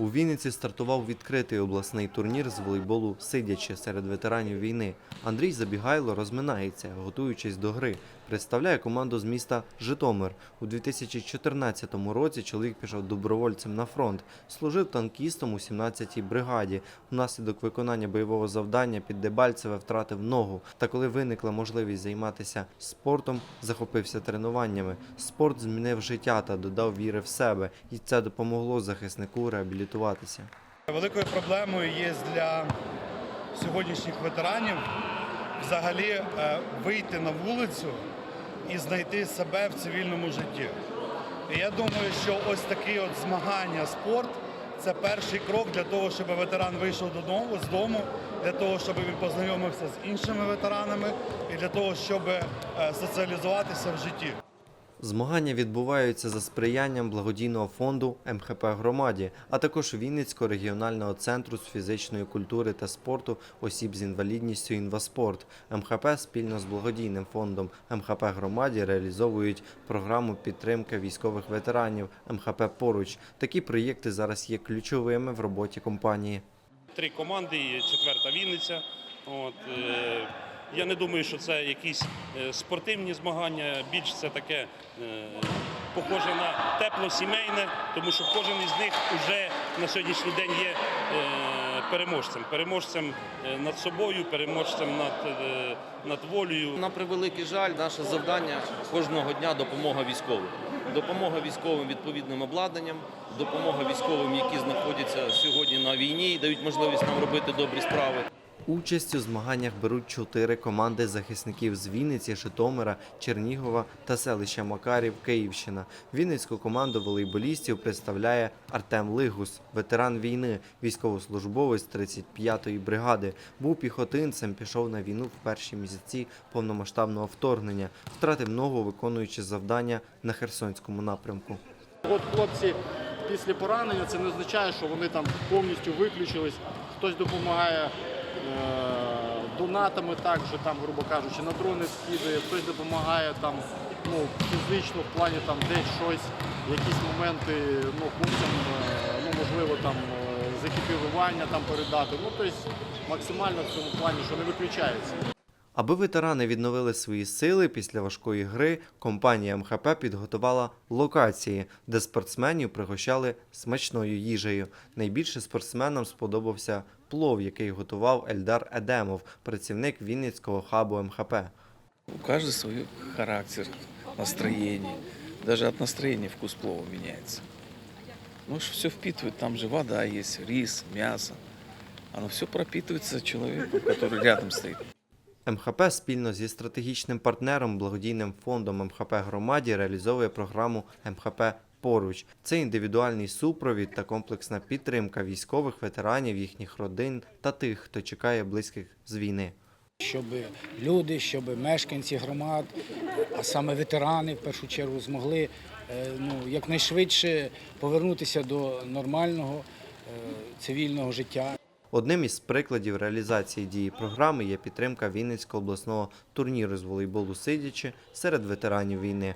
У Вінниці стартував відкритий обласний турнір з волейболу сидячи серед ветеранів війни. Андрій Забігайло розминається, готуючись до гри. Представляє команду з міста Житомир. У 2014 році чоловік пішов добровольцем на фронт. Служив танкістом у 17-й бригаді. Внаслідок виконання бойового завдання під Дебальцеве втратив ногу. Та коли виникла можливість займатися спортом, захопився тренуваннями. Спорт змінив життя та додав віри в себе, і це допомогло захиснику реабілітуватися. Великою проблемою є для сьогоднішніх ветеранів взагалі е, вийти на вулицю і знайти себе в цивільному житті. І я думаю, що ось такі от змагання, спорт це перший крок для того, щоб ветеран вийшов додому з дому, для того, щоб він познайомився з іншими ветеранами і для того, щоб е, соціалізуватися в житті. Змагання відбуваються за сприянням благодійного фонду МХП громаді, а також Вінницького регіонального центру з фізичної культури та спорту осіб з інвалідністю «Інваспорт». МХП спільно з благодійним фондом МХП громаді реалізовують програму підтримки військових ветеранів МХП поруч. Такі проєкти зараз є ключовими в роботі компанії. три команди четверта Вінниця. От, е, я не думаю, що це якісь е, спортивні змагання, більш це таке е, похоже на тепло сімейне, тому що кожен із них вже на сьогоднішній день є е, переможцем. Переможцем над собою, переможцем над, над волею. На превеликий жаль, наше завдання кожного дня допомога військовим. Допомога військовим відповідним обладнанням, допомога військовим, які знаходяться сьогодні на війні і дають можливість нам робити добрі справи. Участь у змаганнях беруть чотири команди захисників з Вінниці, Житомира, Чернігова та селища Макарів, Київщина. Вінницьку команду волейболістів представляє Артем Лигус, ветеран війни, військовослужбовець 35-ї бригади. Був піхотинцем, пішов на війну в перші місяці повномасштабного вторгнення, втратив ногу, виконуючи завдання на Херсонському напрямку. От хлопці після поранення це не означає, що вони там повністю виключились. Хтось допомагає донатами, так що там, грубо кажучи, на дрони скидає, хтось допомагає там ну, фізично в плані там десь щось, якісь моменти ну, хлопцям, е, ну, можливо, там е, з екіпірування там передати. Ну, тобто максимально в цьому плані, що не виключається. Аби ветерани відновили свої сили після важкої гри, компанія МХП підготувала локації, де спортсменів пригощали смачною їжею. Найбільше спортсменам сподобався плов, який готував Ельдар Едемов, працівник Вінницького хабу МХП. У каждого свой характер, настроение. Даже от настроения вкус плова меняется. Ну, все впитывает, там же вода есть, рис, мясо. Оно все пропитывается человеком, который рядом стоит. МХП спільно зі стратегічним партнером благодійним фондом МХП громаді реалізовує програму МХП Поруч це індивідуальний супровід та комплексна підтримка військових ветеранів, їхніх родин та тих, хто чекає близьких з війни. щоб люди, щоб мешканці громад, а саме ветерани в першу чергу, змогли е, ну, якнайшвидше повернутися до нормального е, цивільного життя. Одним із прикладів реалізації дії програми є підтримка Вінницького обласного турніру з волейболу сидячи серед ветеранів війни.